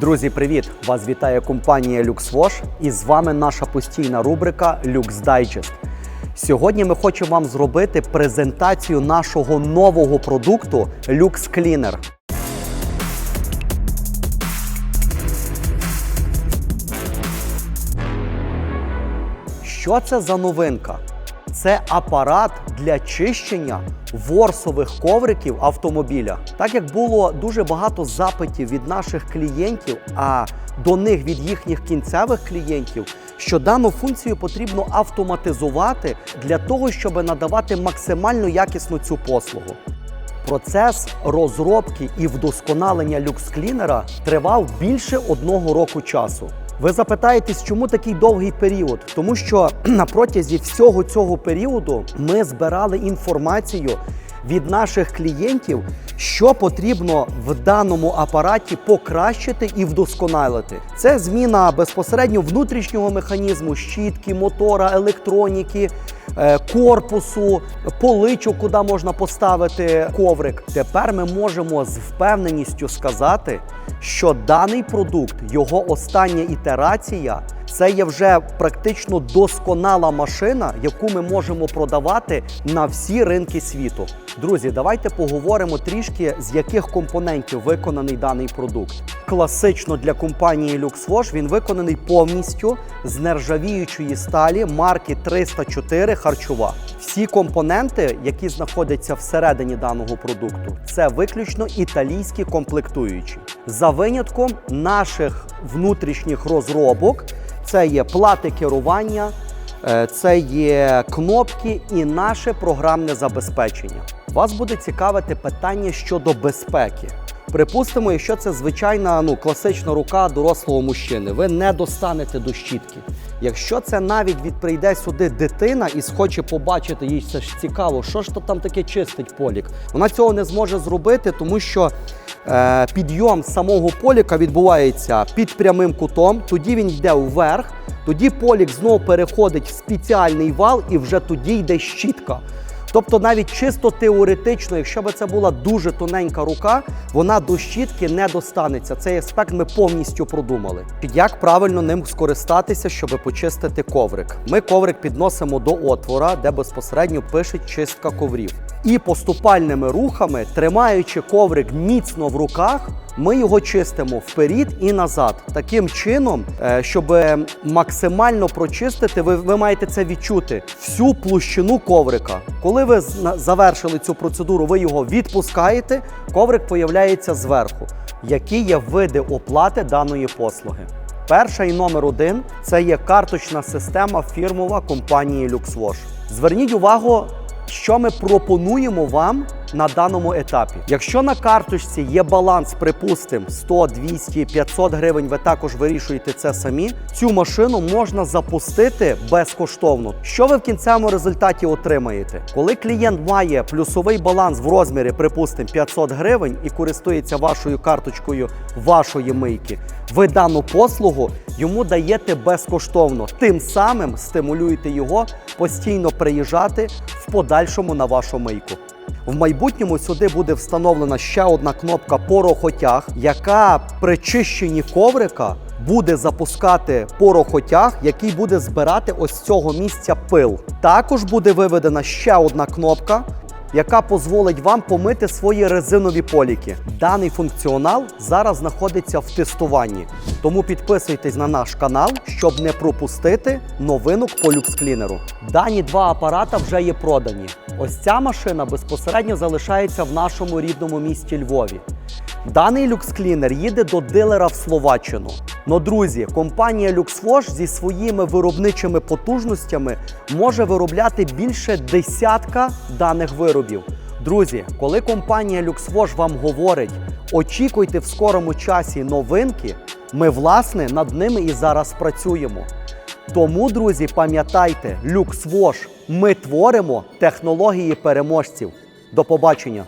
Друзі, привіт! Вас вітає компанія LuxWash і з вами наша постійна рубрика Lux Digest. Сьогодні ми хочемо вам зробити презентацію нашого нового продукту Lux Cleaner. Що це за новинка? Це апарат для чищення ворсових ковриків автомобіля. Так як було дуже багато запитів від наших клієнтів, а до них від їхніх кінцевих клієнтів, що дану функцію потрібно автоматизувати для того, щоб надавати максимально якісну цю послугу. Процес розробки і вдосконалення люкс-клінера тривав більше одного року часу. Ви запитаєтесь, чому такий довгий період? Тому що на протязі всього цього періоду ми збирали інформацію від наших клієнтів, що потрібно в даному апараті покращити і вдосконалити. Це зміна безпосередньо внутрішнього механізму, щітки, мотора, електроніки, е, корпусу, поличок, куди можна поставити коврик. Тепер ми можемо з впевненістю сказати, що даний продукт, його остання ітерація, це є вже практично досконала машина, яку ми можемо продавати на всі ринки світу. Друзі, давайте поговоримо трішки, з яких компонентів виконаний даний продукт. Класично для компанії LuxWash він виконаний повністю з нержавіючої сталі марки 304 харчова. Всі компоненти, які знаходяться всередині даного продукту, це виключно італійські комплектуючі. За винятком наших внутрішніх розробок, це є плати керування, е, це є кнопки і наше програмне забезпечення. Вас буде цікавити питання щодо безпеки. Припустимо, якщо це звичайна ну, класична рука дорослого мужчини, ви не достанете до щітки. Якщо це навіть від прийде сюди дитина і схоче побачити, їй це ж цікаво, що ж то там таке чистить полік. Вона цього не зможе зробити, тому що е, підйом самого поліка відбувається під прямим кутом, тоді він йде вверх, тоді полік знову переходить в спеціальний вал і вже тоді йде щітка. Тобто, навіть чисто теоретично, якщо б це була дуже тоненька рука, вона до щітки не достанеться. Цей аспект ми повністю продумали. Як правильно ним скористатися, щоб почистити коврик? Ми коврик підносимо до отвора, де безпосередньо пише чистка коврів. І поступальними рухами, тримаючи коврик міцно в руках, ми його чистимо вперед і назад. Таким чином, е, щоб максимально прочистити, ви, ви маєте це відчути всю площину коврика. Коли ви завершили цю процедуру, ви його відпускаєте, коврик появляється зверху. Які є види оплати даної послуги? Перша і номер один це є карточна система фірмова компанії LuxWash. Зверніть увагу, що ми пропонуємо вам на даному етапі. Якщо на карточці є баланс, припустимо, 100, 200, 500 гривень, ви також вирішуєте це самі. Цю машину можна запустити безкоштовно. Що ви в кінцевому результаті отримаєте? Коли клієнт має плюсовий баланс в розмірі, припустимо, 500 гривень і користується вашою карточкою вашої мийки, ви дану послугу йому даєте безкоштовно. Тим самим стимулюєте його постійно приїжджати в подальшому на вашу мийку. В майбутньому сюди буде встановлена ще одна кнопка порохотяг, яка при чищенні коврика буде запускати порохотяг, який буде збирати ось цього місця пил. Також буде виведена ще одна кнопка, яка дозволить вам помити свої резинові поліки. Даний функціонал зараз знаходиться в тестуванні. Тому підписуйтесь на наш канал, щоб не пропустити новинок по люксклінеру. Дані два апарата вже є продані. Ось ця машина безпосередньо залишається в нашому рідному місті Львові. Даний люксклінер їде до дилера в Словаччину. Но, друзі, компанія LuxWash зі своїми виробничими потужностями може виробляти більше десятка даних виробів. Друзі, коли компанія LuxWash вам говорить, очікуйте в скорому часі новинки, ми власне над ними і зараз працюємо. Тому, друзі, пам'ятайте, LuxWash, ми творимо технології переможців. До побачення!